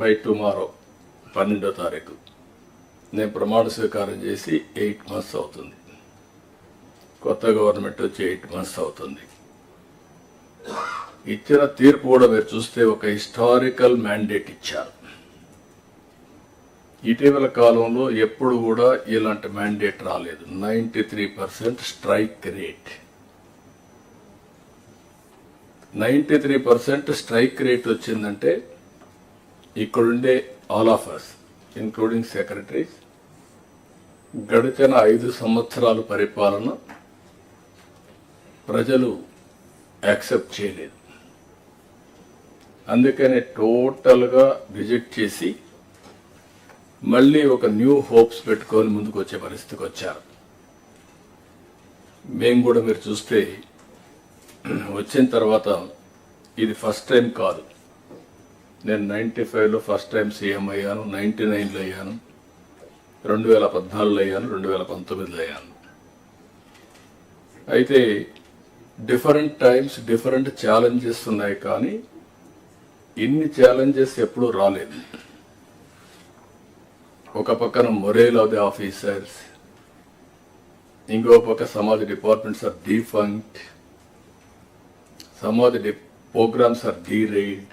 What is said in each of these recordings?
By tomorrow పన్నెండో తారీఖు. నేను ప్రమాణ స్వీకారం చేసి ఎయిట్ మంత్స్ అవుతుంది. కొత్త గవర్నమెంట్ వచ్చి ఎయిట్ మంత్స్ అవుతుంది. ఇచ్చిన తీర్పు కూడా మీరు చూస్తే ఒక హిస్టారికల్ మ్యాండేట్ ఇచ్చారు. ఇటీవల కాలంలో ఎప్పుడు కూడా ఇలాంటి మ్యాండేట్ రాలేదు. Ninety three percent strike rate ninety three percent strike rate వచ్చిందంటే ఇక్కడుండే all of us including secretaries గడిచిన ఐదు సంవత్సరాల పరిపాలన ప్రజలు యాక్సెప్ట్ చేయలేదు. అందుకనే టోటల్గా రిజెక్ట్ చేసి మళ్ళీ ఒక న్యూ హోప్స్ పెట్టుకొని ముందుకు వచ్చే పరిస్థితికి వచ్చారు. మేము కూడా మీరు చూస్తే వచ్చిన తర్వాత ఇది ఫస్ట్ టైం కాదు. నేను నైంటీ ఫైవ్లో ఫస్ట్ టైం సీఎం అయ్యాను నైంటీ నైన్లో అయ్యాను రెండు వేల పద్నాలుగులో అయ్యాను రెండు వేల పంతొమ్మిదిలో అయ్యాను. అయితే డిఫరెంట్ టైమ్స్ డిఫరెంట్ ఛాలెంజెస్ ఉన్నాయి కానీ ఇన్ని ఛాలెంజెస్ ఎప్పుడూ రాలేదు. ఒక పక్కన మొరేల్ ఆఫ్ ది ఆఫీసర్స్ ఇంకో పక్క some departments are defunct some the programmes are derived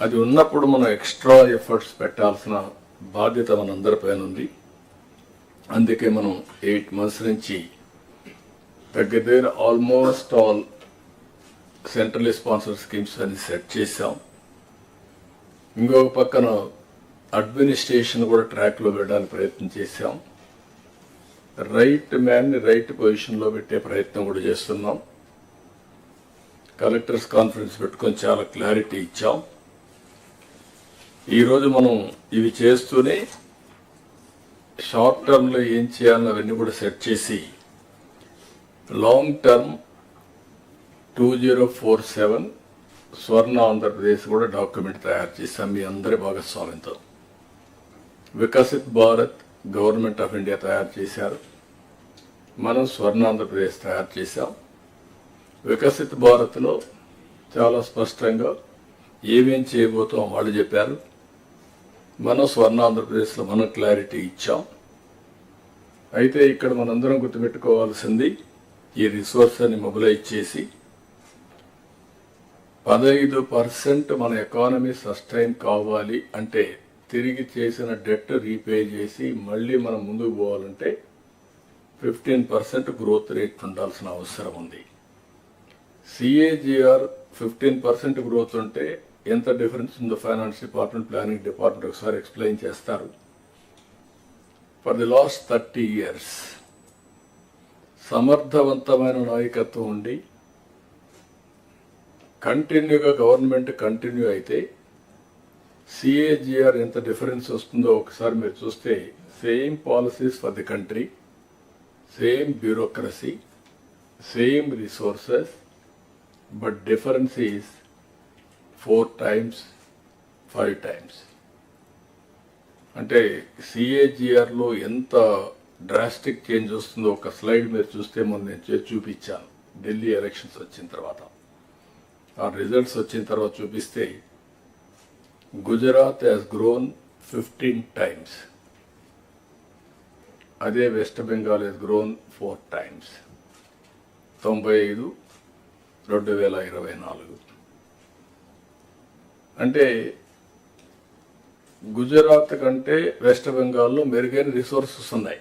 అది ఉన్నప్పుడు మనం ఎక్స్ట్రా ఎఫర్ట్స్ పెట్టాల్సిన బాధ్యత మనందరిపైన ఉంది. అందుకే మనం ఎయిట్ మంత్స్ నుంచి దగ్గర దగ్గర almost all central sponsor schemes అని సెట్ చేశాం. ఇంకొక పక్కన అడ్మినిస్ట్రేషన్ కూడా ట్రాక్లో పెట్టడానికి ప్రయత్నం చేశాం. రైట్ మ్యాన్ని రైట్ పొజిషన్లో పెట్టే ప్రయత్నం కూడా చేస్తున్నాం. కలెక్టర్స్ కాన్ఫరెన్స్ పెట్టుకొని చాలా క్లారిటీ ఇచ్చాం. ఈరోజు మనం ఇవి చేస్తూనే షార్ట్ టర్మ్లో ఏం చేయాలన్నవన్నీ కూడా సెట్ చేసి long term two zero four seven Swarna Andhra Pradesh కూడా డాక్యుమెంట్ తయారు చేశాం మీ అందరి భాగస్వామ్యంతో. Viksit Bharat government of India తయారు చేశారు. మనం స్వర్ణ ఆంధ్రప్రదేశ్ తయారు చేశాం. వికసిత్ భారత్లో చాలా స్పష్టంగా ఏమేం చేయబోతాం వాళ్ళు చెప్పారు. మనం స్వర్ణ ఆంధ్రప్రదేశ్లో మనం క్లారిటీ ఇచ్చాం. అయితే ఇక్కడ మనందరం గుర్తుపెట్టుకోవాల్సింది ఈ రిసోర్స్ అని మొబిలైజ్ చేసి పదహైదు పర్సెంట్ మన ఎకానమీ సస్టైన్ కావాలి అంటే తిరిగి చేసిన డెట్ రీపే చేసి మళ్ళీ మనం ముందుకు పోవాలంటే ఫిఫ్టీన్ పర్సెంట్ గ్రోత్ రేట్ ఉండాల్సిన అవసరం ఉంది. సిఏజిఆర్ ఫిఫ్టీన్ పర్సెంట్ గ్రోత్ ఉంటే ఎంత డిఫరెన్స్ ఉందో ఫైనాన్స్ డిపార్ట్మెంట్ ప్లానింగ్ డిపార్ట్మెంట్ ఒకసారి ఎక్స్ప్లెయిన్ చేస్తారు. For the last thirty years సమర్థవంతమైన నాయకత్వం ఉండి కంటిన్యూగా గవర్నమెంట్ కంటిన్యూ అయితే సిఏజిఆర్ ఎంత డిఫరెన్స్ వస్తుందో ఒకసారి మీరు చూస్తే same policies for the country same bureaucracy same resources but difference is four times five times అంటే సిఏజిఆర్లో ఎంత డ్రాస్టిక్ చేంజ్ వస్తుందో ఒక స్లైడ్ మీరు చూస్తే మొన్న నేను చేసి చూపించాను. ఢిల్లీ ఎలక్షన్స్ వచ్చిన తర్వాత. ఆ రిజల్ట్స్ వచ్చిన తర్వాత చూపిస్తే Gujarat has grown fifteen times అదే West Bengal has grown four times తొంభై ఐదు రెండు వేల ఇరవై నాలుగు. అంటే గుజరాత్ కంటే వెస్ట్ బెంగాల్లో మెరుగైన రిసోర్సెస్ ఉన్నాయి.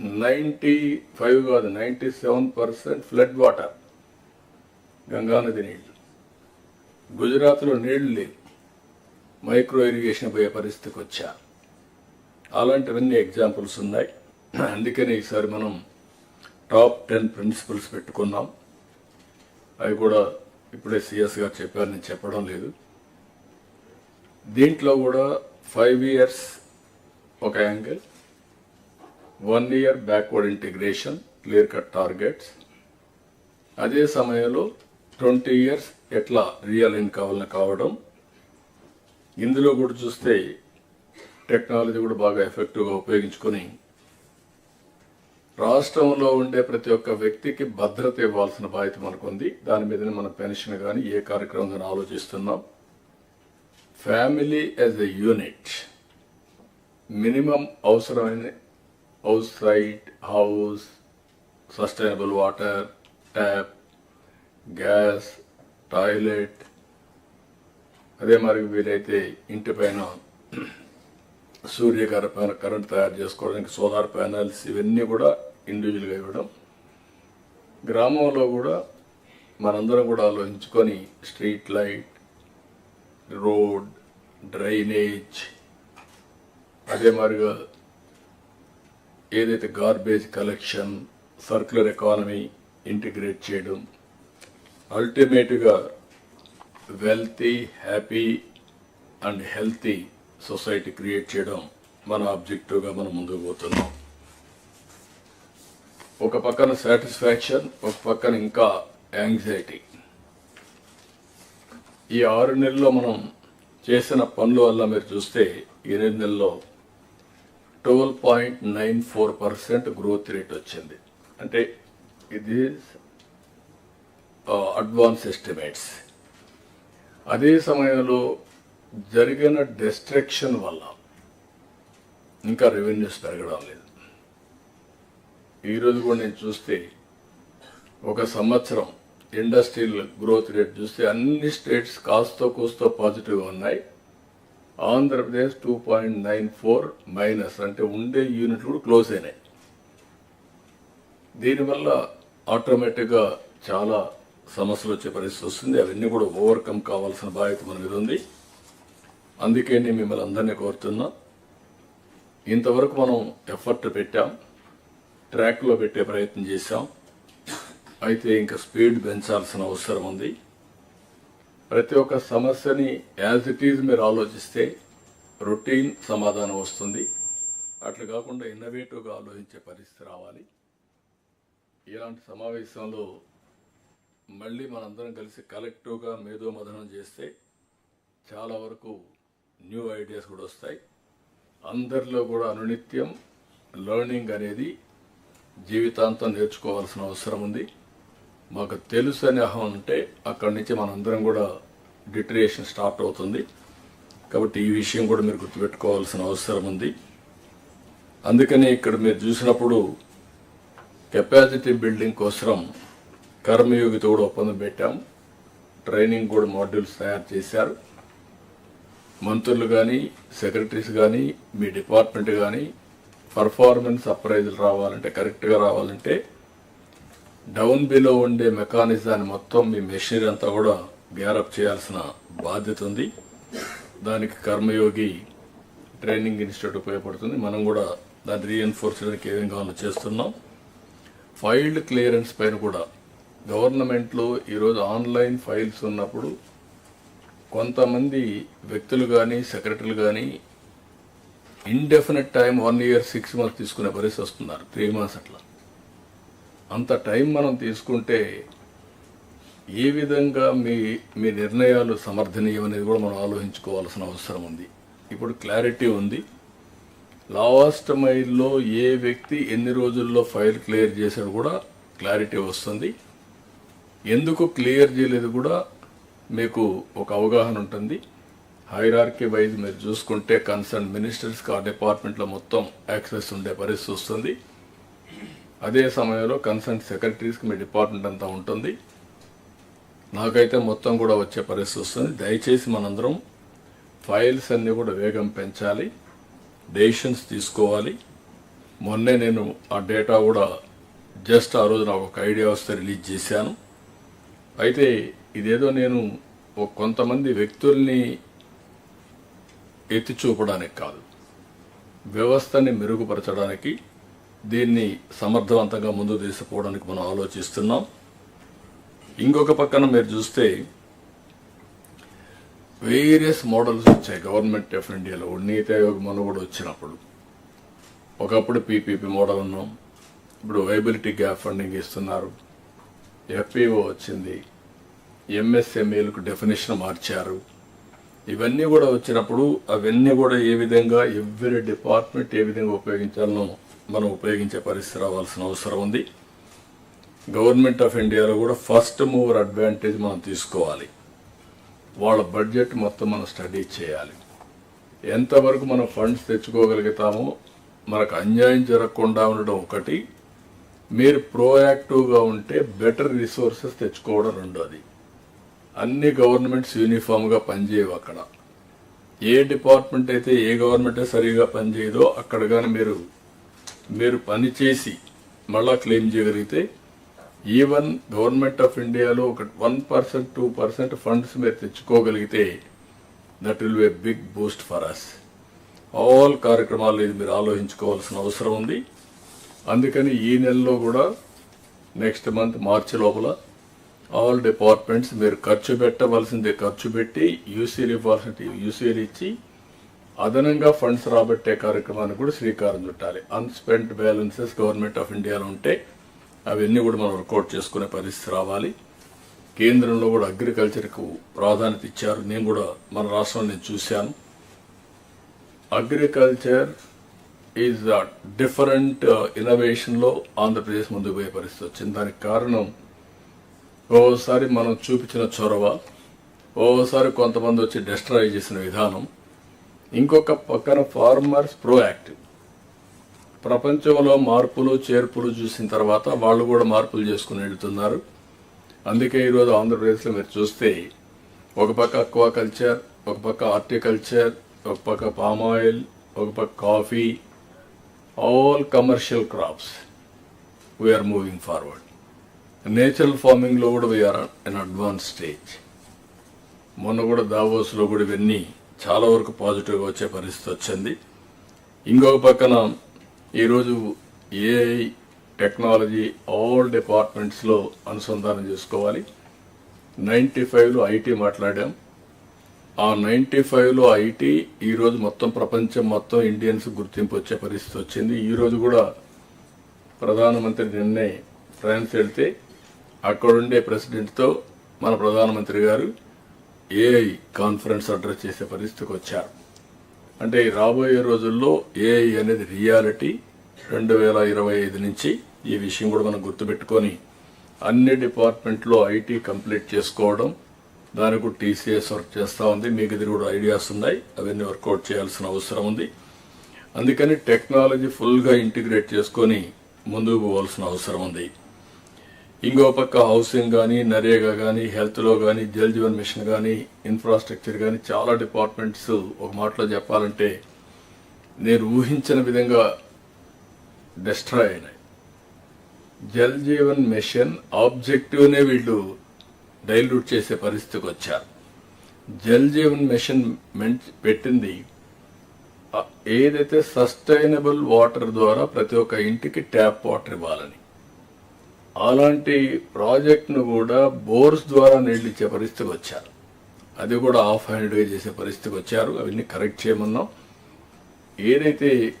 నైంటీ ఫైవ్ కాదు ninety seven percent flood water గంగానది నీళ్ళు గుజరాత్లో నీళ్ళు లేవు. మైక్రో ఇరిగేషన్ పోయే పరిస్థితికి వచ్చా అలాంటివన్నీ ఎగ్జాంపుల్స్ ఉన్నాయి. అందుకని ఈసారి మనం టాప్ టెన్ ప్రిన్సిపల్స్ పెట్టుకున్నాం. అవి కూడా ఇప్పుడే సిఎస్ గారు చెప్పారు నేను చెప్పడం లేదు. దీంట్లో కూడా ఫైవ్ ఇయర్స్ ఒక angle one year backward integration clear cut targets అదే సమయంలో ట్వంటీ ఇయర్స్ ఎట్లా రియల్ ఇన్ కావాలని కావడం. ఇందులో కూడా చూస్తే టెక్నాలజీ కూడా బాగా ఎఫెక్టివ్గా ఉపయోగించుకొని రాష్ట్రంలో ఉండే ప్రతి ఒక్క వ్యక్తికి భద్రత ఇవ్వాల్సిన బాధ్యత మనకుంది. దాని మీదనే మన పెన్షన్ కానీ ఏ కార్యక్రమం కానీ ఆలోచిస్తున్నాం. Family as a unit. Minimum అవసరమైన house site house sustainable water tap gas toilet. అదే మరి వీలైతే ఇంటి సూర్యకార సూర్యగార కరెంట్ తయారు చేసుకోవడానికి సోలార్ ప్యానల్స్ ఇవన్నీ కూడా ఇండివిజువల్గా ఇవ్వడం. గ్రామంలో కూడా మనందరం కూడా ఆలోచించుకొని స్ట్రీట్ లైట్ రోడ్ డ్రైనేజ్ అదే మాదిరిగా ఏదైతే garbage collection circular economy integrate చేయడం అల్టిమేట్గా wealthy happy and healthy society create చేయడం మన ఆబ్జెక్టివ్గా మనం ముందుకు పోతున్నాం. ఒక పక్కన సాటిస్ఫాక్షన్ ఒక పక్కన ఇంకా యాంగ్జైటీ. ఈ ఆరు నెలల్లో మనం చేసిన పనుల వల్ల మీరు చూస్తే ఎనిమిది నెలల్లో twelve point nine four percent growth rate వచ్చింది. అంటే ఇది అడ్వాన్స్ ఎస్టిమేట్స్ అదే సమయంలో జరిగిన డిస్ట్రక్షన్ వల్ల ఇంకా రెవెన్యూస్ పెరగడం లేదు. ఈరోజు కూడా నేను చూస్తే ఒక సంవత్సరం ఇండస్ట్రియల్ గ్రోత్ రేట్ చూస్తే అన్ని స్టేట్స్ కాస్తో కూస్తో పాజిటివ్గా ఉన్నాయి. Andhra Pradesh two point nine four minus అంటే ఉండే యూనిట్లు కూడా క్లోజ్ అయినాయి. దీనివల్ల ఆటోమేటిక్గా చాలా సమస్యలు వచ్చే పరిస్థితి వస్తుంది. అవన్నీ కూడా ఓవర్కమ్ కావాల్సిన బాధ్యత మన మీద ఉంది. అందుకే నేను మిమ్మల్ని అందరినీ కోరుతున్నా. ఇంతవరకు మనం ఎఫర్ట్ పెట్టాం. ట్రాక్లో పెట్టే ప్రయత్నం చేశాం. అయితే ఇంకా స్పీడ్ పెంచాల్సిన అవసరం ఉంది. ప్రతి ఒక్క సమస్యని యాజ్ ఇట్ ఈజ్ మీరు ఆలోచిస్తే రొటీన్ సమాధానం వస్తుంది. అట్లా కాకుండా ఇన్నోవేటివ్గా ఆలోచించే పరిస్థితి రావాలి. ఇలాంటి సమావేశంలో మళ్ళీ మనందరం కలిసి కలెక్టివ్గా మేధో మదనం చేస్తే చాలా వరకు న్యూ ఐడియాస్ కూడా వస్తాయి. అందరిలో కూడా అనునిత్యం లెర్నింగ్ అనేది జీవితాంతం నేర్చుకోవాల్సిన అవసరం ఉంది. మాకు తెలుసు అనే అహం ఉంటే అక్కడి నుంచి మనందరం కూడా డిటరేషన్ స్టార్ట్ అవుతుంది. కాబట్టి ఈ విషయం కూడా మీరు గుర్తుపెట్టుకోవాల్సిన అవసరం ఉంది. అందుకని ఇక్కడ మీరు చూసినప్పుడు కెపాసిటీ బిల్డింగ్ కోసం కర్మయోగితో కూడా ఒప్పందం పెట్టాం. ట్రైనింగ్ కూడా మాడ్యూల్స్ తయారు చేశారు. మంత్రులు కానీ సెక్రటరీస్ కానీ మీ డిపార్ట్మెంట్ కానీ పర్ఫార్మెన్స్ అప్రైజులు రావాలంటే కరెక్ట్గా రావాలంటే డౌన్ బిలో ఉండే మెకానిజాన్ని మొత్తం మీ మెషినరీ అంతా కూడా గ్యారప్ చేయాల్సిన బాధ్యత ఉంది. దానికి కర్మయోగి ట్రైనింగ్ ఇన్స్టిట్యూట్ ఉపయోగపడుతుంది. మనం కూడా దాన్ని రీఎన్ఫోర్స్ చేయడానికి ఏమేం కావాలో చేస్తున్నాం. ఫైల్డ్ క్లియరెన్స్ పైన కూడా గవర్నమెంట్లో ఈరోజు ఆన్లైన్ ఫైల్స్ ఉన్నప్పుడు కొంతమంది వ్యక్తులు కానీ సెక్రటరీలు కానీ indefinite time one year six months తీసుకునే పరిస్థితి వస్తున్నారు త్రీ మంత్స్ అట్లా. అంత టైం మనం తీసుకుంటే ఏ విధంగా మీ మీ నిర్ణయాలు సమర్థనీయం అనేది కూడా మనం ఆలోచించుకోవాల్సిన అవసరం ఉంది. ఇప్పుడు క్లారిటీ ఉంది. లాస్ట్ మైల్లో ఏ వ్యక్తి ఎన్ని రోజుల్లో ఫైల్ క్లియర్ చేశాడు కూడా క్లారిటీ వస్తుంది. ఎందుకు క్లియర్ చేయలేదు కూడా మీకు ఒక అవగాహన ఉంటుంది. హైరార్కీ వైజ్ మీరు చూసుకుంటే కన్సర్న్ మినిస్టర్స్కి ఆ డిపార్ట్మెంట్లో మొత్తం యాక్సెస్ ఉండే పరిస్థితి వస్తుంది. అదే సమయంలో కన్సర్న్ సెక్రటరీస్కి మీ డిపార్ట్మెంట్ అంతా ఉంటుంది. నాకైతే మొత్తం కూడా వచ్చే పరిస్థితి వస్తుంది. దయచేసి మనందరం ఫైల్స్ అన్నీ కూడా వేగం పెంచాలి. డెసిషన్స్ తీసుకోవాలి. మొన్నే నేను ఆ డేటా కూడా జస్ట్ ఆ రోజు ఒక ఐడియా వస్తే రిలీజ్ చేశాను. అయితే ఇదేదో నేను కొంతమంది వ్యక్తుల్ని ఎత్తి చూపడానికి కాదు వ్యవస్థని మెరుగుపరచడానికి దీన్ని సమర్థవంతంగా ముందు తీసుకుపోవడానికి మనం ఆలోచిస్తున్నాం. ఇంకొక పక్కన మీరు చూస్తే వేరియస్ మోడల్స్ వచ్చాయి గవర్నమెంట్ ఆఫ్ ఇండియాలో. నీతి ఆయోగ్ మన కూడా వచ్చినప్పుడు. ఒకప్పుడు పీపీపీ మోడల్ ఉన్నాం ఇప్పుడు వైబిలిటీ గ్యాప్ ఫండింగ్ ఇస్తున్నారు. ఎఫ్పిఓ వచ్చింది. ఎంఎస్ఎంఏలకు డెఫినేషన్ మార్చారు. ఇవన్నీ కూడా వచ్చినప్పుడు అవన్నీ కూడా ఏ విధంగా ఎవ్రీ డిపార్ట్మెంట్ ఏ విధంగా ఉపయోగించాలనో మనం ఉపయోగించే పరిస్థితి రావాల్సిన అవసరం ఉంది. గవర్నమెంట్ ఆఫ్ ఇండియాలో కూడా ఫస్ట్ మూవర్ అడ్వాంటేజ్ మనం తీసుకోవాలి. వాళ్ళ బడ్జెట్ మొత్తం మనం స్టడీ చేయాలి. ఎంతవరకు మనం ఫండ్స్ తెచ్చుకోగలుగుతామో మనకు అన్యాయం జరగకుండా ఉండడం ఒకటి. మీరు ప్రోయాక్టివ్గా ఉంటే బెటర్ రిసోర్సెస్ తెచ్చుకోవడం రెండోది. అన్ని గవర్నమెంట్స్ యూనిఫామ్గా పనిచేయవు అక్కడ. ఏ డిపార్ట్మెంట్ అయితే ఏ గవర్నమెంట్ సరిగా పనిచేయదో అక్కడ కానీ మీరు మీరు పని చేసి మళ్ళా క్లెయిమ్ చేయగలిగితే ఈవెన్ గవర్నమెంట్ ఆఫ్ ఇండియాలో ఒక one percent two percent funds మీరు తెచ్చుకోగలిగితే that will be big boost for us all కార్యక్రమాలు ఇది మీరు ఆలోచించుకోవాల్సిన అవసరం ఉంది. అందుకని ఈ నెలలో కూడా నెక్స్ట్ మంత్ మార్చి లోపల ఆల్ డిపార్ట్మెంట్స్ మీరు ఖర్చు పెట్టవలసింది ఖర్చు పెట్టి యూసీఎల్ ఇవ్వాల్సింది యూసీఎల్ ఇచ్చి అదనంగా ఫండ్స్ రాబట్టే కార్యక్రమానికి కూడా శ్రీకారం చుట్టాలి. అన్స్పెంట్ బ్యాలెన్సెస్ గవర్నమెంట్ ఆఫ్ ఇండియాలో ఉంటే అవన్నీ కూడా మనం వర్కౌట్ చేసుకునే పరిస్థితి రావాలి. కేంద్రంలో కూడా అగ్రికల్చర్కు ప్రాధాన్యత ఇచ్చారు. నేను కూడా మన రాష్ట్రంలో నేను చూశాను. అగ్రికల్చర్ ఈజ్ డిఫరెంట్ ఇన్నోవేషన్లో ఆంధ్రప్రదేశ్ ముందుకు పోయే పరిస్థితి వచ్చింది. దానికి కారణం ఓసారి మనం చూపించిన చొరవ ఓసారి కొంతమంది వచ్చి డిస్ట్రాయ్ చేసిన విధానం ఇంకొక పక్కన ఫార్మర్స్ ప్రోయాక్టివ్ ప్రపంచంలో మార్పులు చేర్పులు చూసిన తర్వాత వాళ్ళు కూడా మార్పులు చేసుకుని వెళ్తున్నారు. అందుకే ఈరోజు ఆంధ్రప్రదేశ్లో మీరు చూస్తే ఒక పక్క అక్వాకల్చర్ ఒక పక్క హార్టికల్చర్ ఒక పక్క పామ్ ఆయిల్ ఒక పక్క coffee all commercial crops we're moving forward natural ఫార్మింగ్లో కూడా వీఆర్ అన్ అడ్వాన్స్ స్టేజ్ మొన్న కూడా దావోస్లో కూడా ఇవన్నీ చాలా వరకు పాజిటివ్గా వచ్చే పరిస్థితి వచ్చింది. ఇంకొక పక్కన ఈరోజు ఏఐ టెక్నాలజీ ఆల్ డిపార్ట్మెంట్స్లో అనుసంధానం చేసుకోవాలి. నైంటీ ఫైవ్లో ఐటీ మాట్లాడాం. ఆ నైంటీ ఫైవ్లో ఐటీ ఈరోజు మొత్తం ప్రపంచం మొత్తం ఇండియన్స్ గుర్తింపు వచ్చే పరిస్థితి వచ్చింది. ఈరోజు కూడా ప్రధానమంత్రి నిన్నే ఫ్రాన్స్ వెళ్తే అక్కడుండే ప్రెసిడెంట్తో మన ప్రధానమంత్రి గారు ఏఐ కాన్ఫరెన్స్ అడ్రస్ చేసే పరిస్థితికి వచ్చారు. అంటే రాబోయే రోజుల్లో ఏఐ అనేది రియాలిటీ రెండు వేల ఇరవై ఐదు నుంచి ఈ విషయం కూడా మనం గుర్తుపెట్టుకొని అన్ని డిపార్ట్మెంట్లో ఐటీ కంప్లీట్ చేసుకోవడం దానికి కూడా టీసీఎస్ వర్క్ చేస్తూ ఉంది. మీకు ఇది కూడా ఐడియాస్ ఉన్నాయి. అవన్నీ వర్కౌట్ చేయాల్సిన అవసరం ఉంది. అందుకని టెక్నాలజీ ఫుల్గా ఇంటిగ్రేట్ చేసుకొని ముందుకు పోవాల్సిన అవసరం ఉంది. ఇంకో పక్క హౌసింగ్ కానీ నరేగా కానీ హెల్త్లో కానీ జల్ జీవన్ మిషన్ కానీ ఇన్ఫ్రాస్ట్రక్చర్ కానీ చాలా డిపార్ట్మెంట్స్ ఒక మాటలో చెప్పాలంటే నేను ఊహించిన విధంగా డిస్ట్రాయ్ అయినాయి. జల్ జీవన్ మిషన్ ఆబ్జెక్టివ్నే వీళ్ళు డైల్యూట్ చేసే పరిస్థితికి వచ్చారు. జల్ జీవన్ మిషన్ పెట్టింది ఏదైతే సస్టైనబుల్ వాటర్ ద్వారా ప్రతి ఒక్క ఇంటికి ట్యాప్ వాటర్ ఇవ్వాలని అలాంటి ప్రాజెక్ట్ను కూడా బోర్స్ ద్వారా నీళ్ళిచ్చే పరిస్థితికి వచ్చారు. అది కూడా ఆఫ్ హ్యాండ్గా చేసే పరిస్థితికి వచ్చారు. అవన్నీ కరెక్ట్ చేయమన్నాం. ఏదైతే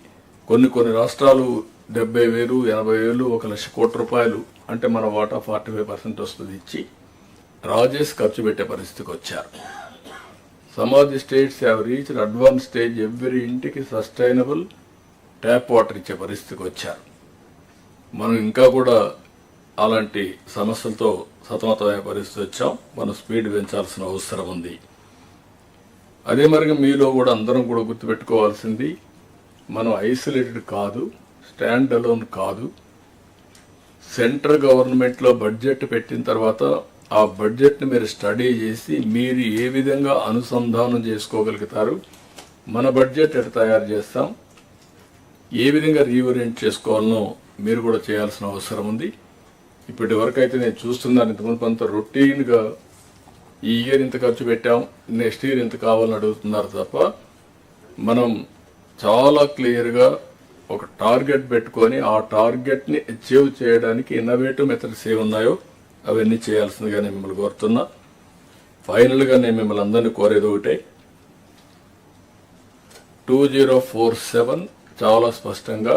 కొన్ని కొన్ని రాష్ట్రాలు డెబ్బై వేలు ఎనభై వేలు ఒక లక్ష కోట్ల రూపాయలు అంటే మన వాటా ఫార్టీ ఫైవ్ పర్సెంట్ వస్తుంది ఇచ్చి డ్రా చేసి ఖర్చు పెట్టే పరిస్థితికి వచ్చారు. Some of the states have reach advance stage every ఇంటికి సస్టైనబుల్ ట్యాప్ వాటర్ ఇచ్చే పరిస్థితికి వచ్చారు. మనం ఇంకా కూడా అలాంటి సమస్యలతో సతమతమైన పరిస్థితి వచ్చాం. మనం స్పీడ్ పెంచాల్సిన అవసరం ఉంది. అదే మరిగా మీలో కూడా అందరం కూడా గుర్తుపెట్టుకోవాల్సింది మనం ఐసోలేటెడ్ కాదు స్టాండ్ అలోన్ కాదు. సెంట్రల్ గవర్నమెంట్లో బడ్జెట్ పెట్టిన తర్వాత ఆ బడ్జెట్ని మీరు స్టడీ చేసి మీరు ఏ విధంగా అనుసంధానం చేసుకోగలుగుతారు మన బడ్జెట్ ఎట్లా తయారు చేస్తాం ఏ విధంగా రీఓరియంట్ చేసుకోవాలనో మీరు కూడా చేయాల్సిన అవసరం ఉంది. ఇప్పటి వరకు అయితే నేను చూస్తున్నాను. ఇంతకుముందు కొంత రొటీన్గా ఈ ఇయర్ ఇంత ఖర్చు పెట్టాం నెక్స్ట్ ఇయర్ ఇంత కావాలని అడుగుతున్నారు తప్ప మనం చాలా క్లియర్గా ఒక టార్గెట్ పెట్టుకొని ఆ టార్గెట్ని అచీవ్ చేయడానికి ఇన్నోవేటివ్ మెథడ్స్ ఏ ఉన్నాయో అవన్నీ చేయాల్సిందిగా నేను మిమ్మల్ని కోరుతున్నా. ఫైనల్గా నేను మిమ్మల్ని అందరినీ కోరేది ఒకటే టూ జీరో ఫోర్ సెవెన్ చాలా స్పష్టంగా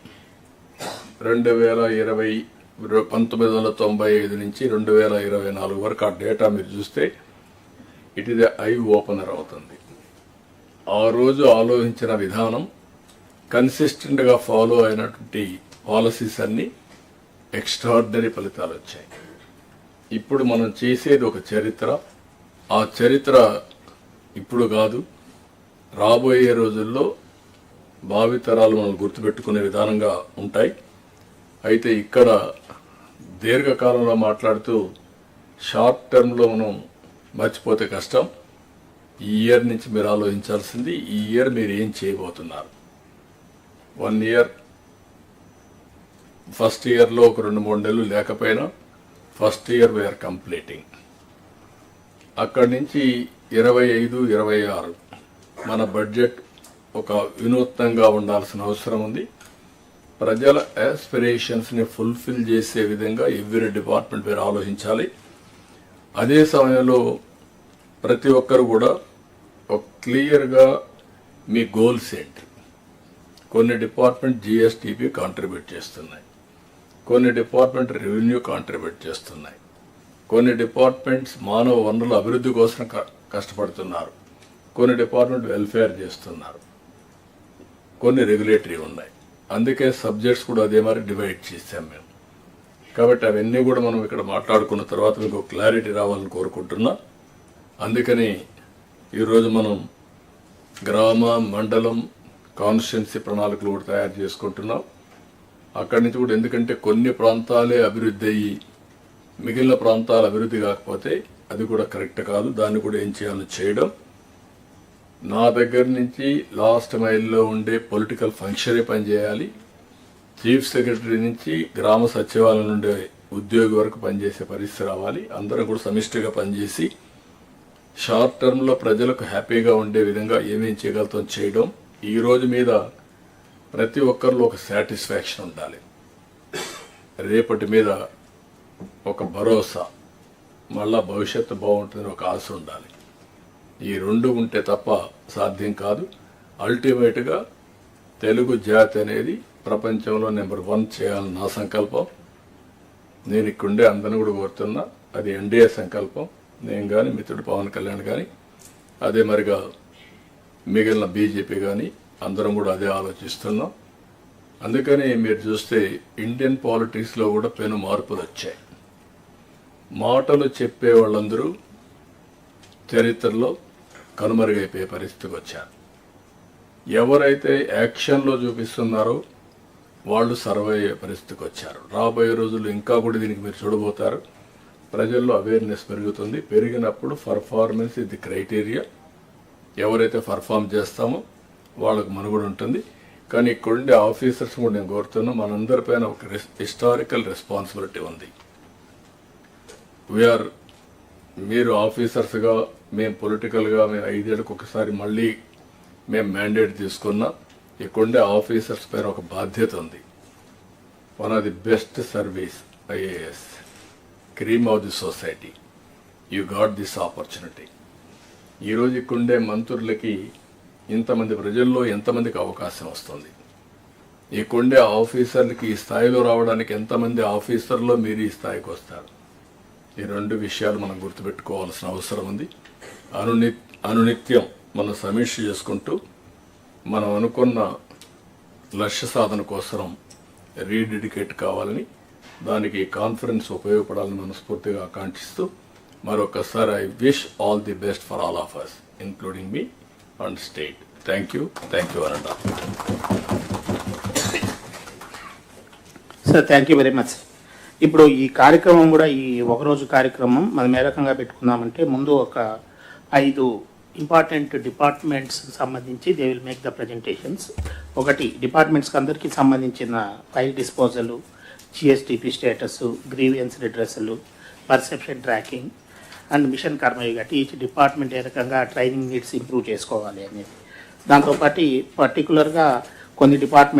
రెండు వేల ఇరవై పంతొమ్మిది వందల తొంభై ఐదు నుంచి రెండు వేల ఇరవై నాలుగు వరకు ఆ డేటా మీరు చూస్తే ఇట్ ఇస్ ఐ ఓపెనర్ అవుతుంది. ఆ రోజు ఆలోచించిన విధానం కన్సిస్టెంట్గా ఫాలో అయినటువంటి పాలసీస్ అన్ని ఎక్స్ట్రాడినరీ ఫలితాలు వచ్చాయి. ఇప్పుడు మనం చేసేది ఒక చరిత్ర. ఆ చరిత్ర ఇప్పుడు కాదు రాబోయే రోజుల్లో భావితరాలు మనం గుర్తుపెట్టుకునే విధానంగా ఉంటాయి. అయితే ఇక్కడ దీర్ఘకాలంలో మాట్లాడుతూ షార్ట్ టర్మ్లో మనం మర్చిపోతే కష్టం. ఈ ఇయర్ నుంచి మీరు ఆలోచించాల్సింది ఈ ఇయర్ మీరు ఏం చేయబోతున్నారు? వన్ ఇయర్ ఫస్ట్ ఇయర్లో ఒక రెండు మూడు నెలలు లేకపోయినా ఫస్ట్ ఇయర్ వీఆర్ కంప్లీటింగ్ అక్కడి నుంచి ఇరవై ఐదు ఇరవై ఆరు మన బడ్జెట్ ఒక వినూత్నంగా ఉండాల్సిన అవసరం ఉంది. ప్రజల యాస్పిరేషన్స్ని ఫుల్ఫిల్ చేసే విధంగా ఎవ్రీ డిపార్ట్మెంట్ మీరు ఆలోచించాలి. అదే సమయంలో ప్రతి ఒక్కరు కూడా ఒక క్లియర్గా మీ గోల్స్ ఏంటి? కొన్ని డిపార్ట్మెంట్ జిఎస్టిపి కాంట్రిబ్యూట్ చేస్తున్నాయి. కొన్ని డిపార్ట్మెంట్ రెవెన్యూ కాంట్రిబ్యూట్ చేస్తున్నాయి. కొన్ని డిపార్ట్మెంట్స్ మానవ వనరుల అభివృద్ధి కోసం క- కష్టపడుతున్నారు. కొన్ని డిపార్ట్మెంట్ వెల్ఫేర్ చేస్తున్నారు. కొన్ని రెగ్యులేటరీ ఉన్నాయి. అందుకే సబ్జెక్ట్స్ కూడా అదే మరి డివైడ్ చేసాం మేము. కాబట్టి అవన్నీ కూడా మనం ఇక్కడ మాట్లాడుకున్న తర్వాత మీకు క్లారిటీ రావాలని కోరుకుంటున్నా. అందుకని ఈరోజు మనం గ్రామ మండలం కాన్స్టిట్యున్సీ ప్రణాళికలు కూడా తయారు చేసుకుంటున్నాం. అక్కడి నుంచి కూడా ఎందుకంటే కొన్ని ప్రాంతాలే అభివృద్ధి అయ్యి మిగిలిన ప్రాంతాలు అభివృద్ధి కాకపోతే అది కూడా కరెక్ట్ కాదు. దాన్ని కూడా ఏం చేయాలో చేయడం. నా దగ్గర నుంచి లాస్ట్ మైల్లో ఉండే పొలిటికల్ ఫంక్షనే పనిచేయాలి. చీఫ్ సెక్రటరీ నుంచి గ్రామ సచివాలయం నుండే ఉద్యోగి వరకు పనిచేసే పరిస్థితి రావాలి. అందరం కూడా సమిష్టిగా పనిచేసి షార్ట్ టర్మ్లో ప్రజలకు హ్యాపీగా ఉండే విధంగా ఏమేం చేయగలుగుతాం చేయడం. ఈ రోజు మీద ప్రతి ఒక్కరిలో ఒక సాటిస్ఫాక్షన్ ఉండాలి. రేపటి మీద ఒక భరోసా. మళ్ళా భవిష్యత్తు బాగుంటుందని ఒక ఆశ ఉండాలి. ఈ రెండు ఉంటే తప్ప సాధ్యం కాదు. అల్టిమేట్గా తెలుగు జాతి అనేది ప్రపంచంలో నెంబర్ వన్ చేయాలని నా సంకల్పం నేను ఇక్కడుండే అందరిని కూడా కోరుతున్నా అది ఎన్డీఏ సంకల్పం. నేను కానీ మిత్రుడు పవన్ కళ్యాణ్ కానీ అదే మరిగా మిగిలిన బీజేపీ కానీ అందరం కూడా అదే ఆలోచిస్తున్నాం. అందుకని మీరు చూస్తే ఇండియన్ పాలిటిక్స్లో కూడా పెను మార్పులు వచ్చాయి. మాటలు చెప్పే వాళ్ళందరూ చరిత్రలో కనుమరుగైపోయే పరిస్థితికి వచ్చారు. ఎవరైతే యాక్షన్లో చూపిస్తున్నారో వాళ్ళు సర్వే అయ్యే పరిస్థితికి వచ్చారు. రాబోయే రోజులు ఇంకా కూడా దీనికి మీరు చూడబోతారు. ప్రజల్లో అవేర్నెస్ పెరుగుతుంది. పెరిగినప్పుడు పర్ఫార్మెన్స్ ఇది క్రైటీరియా ఎవరైతే పర్ఫామ్ చేస్తామో వాళ్ళకు మనుగడ ఉంటుంది. కానీ ఇక్కడుండే ఆఫీసర్స్ కూడా నేను కోరుతున్నా మనందరిపైన ఒక హిస్టారికల్ రెస్పాన్సిబిలిటీ ఉంది. వీఆర్ మీరు ఆఫీసర్స్గా మేము పొలిటికల్గా మేము ఐదేళ్ళకి ఒకసారి మళ్ళీ మేము మ్యాండేట్ తీసుకున్నా ఇక్కడుండే ఆఫీసర్స్ పైన ఒక బాధ్యత ఉంది. One of the best service IAS cream of the society you got this opportunity ఈరోజు ఇక్కడుండే మంత్రులకి ఇంతమంది ప్రజల్లో ఎంతమందికి అవకాశం వస్తుంది? ఇక్కడుండే ఆఫీసర్లకి ఈ స్థాయిలో రావడానికి ఎంతమంది ఆఫీసర్లో మీరు ఈ స్థాయికి వస్తారు? ఈ రెండు విషయాలు మనం గుర్తుపెట్టుకోవాల్సిన అవసరం ఉంది. అనుని అనునిత్యం మనం సమీక్ష చేసుకుంటూ మనం అనుకున్న లక్ష్య సాధన కోసం రీడెడికేట్ కావాలని దానికి కాన్ఫరెన్స్ ఉపయోగపడాలని మనస్ఫూర్తిగా ఆకాంక్షిస్తూ మరొకసారి I wish all the best for all of us including me and state thank you thank you అనండా sir thank you very much ఇప్పుడు ఈ కార్యక్రమం కూడా ఈ ఒకరోజు కార్యక్రమం మనం ఏ రకంగా పెట్టుకుందామంటే ముందు ఒక ఐదు ఇంపార్టెంట్ డిపార్ట్మెంట్స్ సంబంధించి they will make the presentations. ఒకటి డిపార్ట్మెంట్స్కి అందరికీ సంబంధించిన file disposal GSDP status grievance రిడ్రెస్లు perception tracking and mission Karmayogi. అంటే ఈచ్ డిపార్ట్మెంట్ ఏ రకంగా ట్రైనింగ్ నీడ్స్ ఇంప్రూవ్ చేసుకోవాలి అనేది. దాంతోపాటు పర్టికులర్గా కొన్ని డిపార్ట్మెంట్